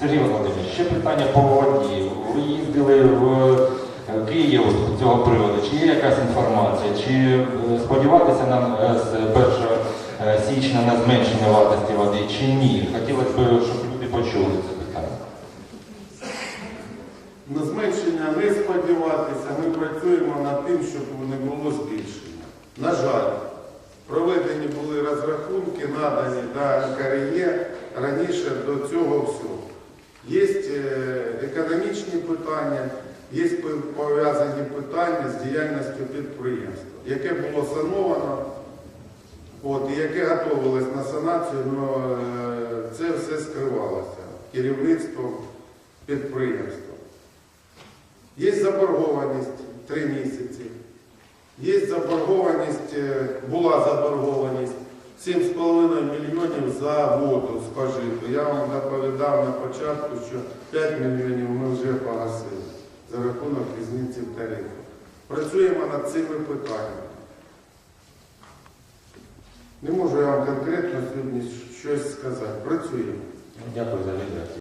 Сергій Володимирович, ще питання по воді. Ви їздили в е, Київ з цього приводу. Чи є якась інформація? Чи е, сподіватися нам е, з 1 е, січня на зменшення вартості води, чи ні? Хотілося б, щоб люди почули це питання. На зменшення не сподіватися, ми працюємо над тим, щоб не було збільшення. На жаль, проведені були розрахунки, надані до НКРЄ раніше до цього всього. Економічні питання, є пов'язані питання з діяльністю підприємства, яке було сановано, от, і яке готувалось на санацію, але це все скривалося керівництвом підприємства. Є заборгованість 3 місяці. Є заборгованість, е, була заборгованість 7,5 мільйонів за воду спожиту. Я вам доповідав на початку, що 5 мільйонів ми вже погасили за рахунок різниці в тарифах. Працюємо над цими питаннями. Не можу я вам конкретно сьогодні щось сказати. Працюємо. Дякую за відповідь.